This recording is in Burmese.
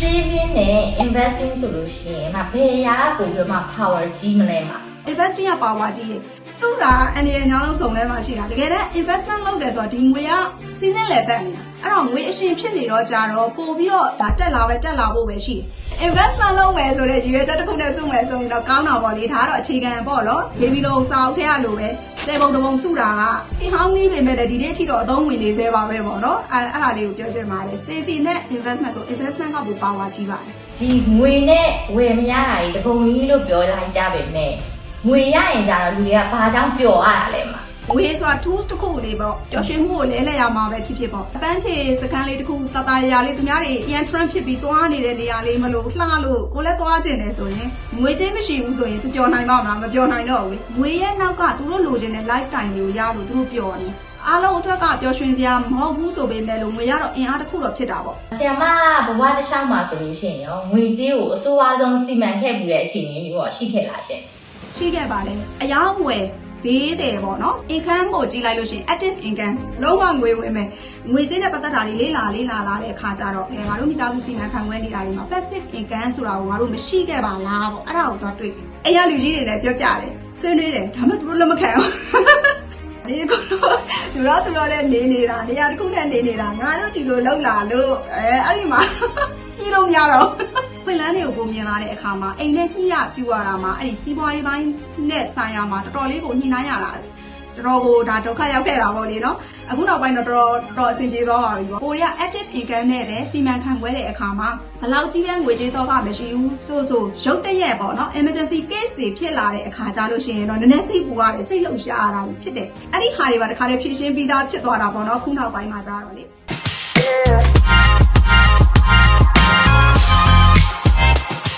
saving နဲ့ investing ဆိုလို့ရှိရင်မဘယ်ရာပို့ပြီးတော့မှ power ကြီးမလဲမှာ investing ကပါဝါကြီးတယ်စုတာအနေနဲ့ညာလုံးစုံလဲမှာရှိတာတကယ်တမ်း investment လုပ်တယ်ဆိုတော့ဒီငွေက season လေပတ်နေတာအဲ့တော့ငွေအရှင်ဖြစ်နေတော့ကြတော့ပို့ပြီးတော့ဒါတက်လာပဲတက်လာဖို့ပဲရှိတယ် investment လုပ်မယ်ဆိုတဲ့ရည်ရွယ်ချက်တစ်ခုနဲ့စုမယ်ဆိုရင်တော့ကောင်းတာပေါ့လေဒါကတော့အခြေခံပေါ့နော်ဘေဘီလုံးစာအုပ်ထဲရလို့ပဲ စေပုံတစ်ပုံစုတာကအဟောင်းကြီးပေမဲ့လည်းဒီနေ့အထိတော့အသုံးဝင်နေသေးပါပဲပေါ့နော်အဲအဲ့ဒါလေးကိုပြောချင်ပါတယ် saving နဲ့ investment ဆို investment ကပိုပါဝါကြီးပါတယ်ဒီငွေနဲ့ဝယ်မရတာကြီးတပုံကြီးလို့ပြောလိုက်ကြပါမယ်ငွေရရင်ကြတော့လူတွေကဘာကြောင့်ပျော်ရတာလဲမှာ ဝေးဆိုတာ tools တစ်ခုလေးပေါ့ပျော်ရွှင်မှုကိုလဲလှယ်ရမှာပဲဖြစ်ဖြစ်ပေါ့အပန်းချေစကန်လေးတစ်ခုတတရာလေးသူများတွေအရန် trend ဖြစ်ပြီးသွားနေတဲ့နေရာလေးမလို့လှလို့ကိုလည်းသွားကျင်တယ်ဆိုရင်ငွေချင်းမရှိဘူးဆိုရင်သူပျော်နိုင်ပါမလားမပျော်နိုင်တော့ဘူးငွေရဲ့နောက်ကသူတို့လိုချင်တဲ့ lifestyle မျိုးရလို့သူတို့ပျော်နေအားလုံးအတွက်ကပျော်ရွှင်စရာမဟုတ်ဘူးဆိုပေမဲ့လို့ငွေရတော့အင်အားတစ်ခုတော့ဖြစ်တာပေါ့ဆရာမဘဝတစ်လျှောက်မှာဆိုလို့ရှိရင်ရောငွေကြေးကိုအစိုးအဆုံးစီမံခဲ့မှုတဲ့အခြေအနေမျိုးရောရှိခဲ့လားရှင်ရှိခဲ့ပါလေအယောင်းဝယ် ဈေးတယ်ပေါ့နော် income ကိုကြည့်လိုက်လို့ရှိရင် active income လုံးဝငွေဝင်မယ်ငွေကြေးနဲ့ပတ်သက်တာတွေလေးလာလေးလာလာတဲ့အခါကျတော့အဲငါတို့မိသားစုစီမံခန့်ခွဲနေတာတွေမှာ passive income ဆိုတာကိုငါတို့မရှိခဲ့ပါလားပေါ့အဲ့ဒါကိုတော့တွေ့တယ်အဲ့ရလူကြီးတွေလည်းပြောပြတယ်ဆွေးနွေးတယ်ဒါမှသူတို့လက်မခံဘူးဒီကတော့သူတို့သူတို့လည်းနေနေတာနေရာတစ်ခုနဲ့နေနေတာငါတို့ဒီလိုလောက်လာလို့အဲအဲ့ဒီမှာပြီးလို့မရတော့ ဖွင့်လန်းတွေကိုပုံမြင်လာတဲ့အခါမှာအိမ်နဲ့ညှိရပြူရတာမှာအဲ့ဒီစီးပွားရေးပိုင်းနဲ့ဆိုင်ရာမှာတော်တော်လေးကိုညှိနှိုင်းရတာတော်တော်ကိုဒါဒုက္ခရောက်ခဲ့တာပေါ့လေနော်အခုနောက်ပိုင်းတော့တော်တော်တော်အဆင်ပြေသွားပါပြီပေါ့ကိုရီးယား active income နဲ့ပဲစီမံခန့်ခွဲတဲ့အခါမှာဘယ်လောက်ကြီးလဲငွေကြေးတော့ကမရှိဘူးဆိုဆိုရုတ်တရက်ပေါ့နော် emergency case တွေဖြစ်လာတဲ့အခါကြလို့ရှိရင်တော့နည်းနည်းစိတ်ပူရတယ်စိတ်လှုပ်ရှားရတာဖြစ်တယ်အဲ့ဒီဟာတွေပါတခါတည်းဖြည့်ရှင်းပြီးသားဖြစ်သွားတာပေါ့နော်ခုနောက်ပိုင်းမှာကြတော့လေ